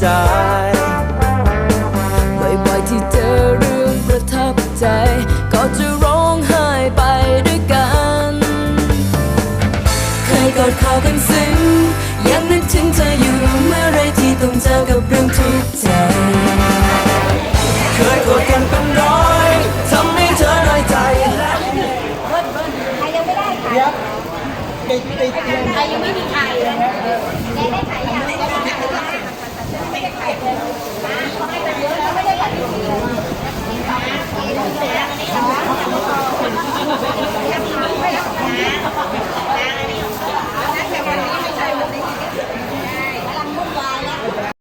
ใจ บ่อยๆที่เจอเรื่องประทับใจ ก็จะร้องไห้ไปด้วยกัน เคยกอดเขากันซึ้งยังนึกถึงเธออยู่เมื่อไรที่ต้องเจอกับเรื่องทุกข์ใจ เคยโกรธกันเป็นร้อยทำให้เธอน้อยใจ ใครยังไม่ดใครยังไม่มีใคร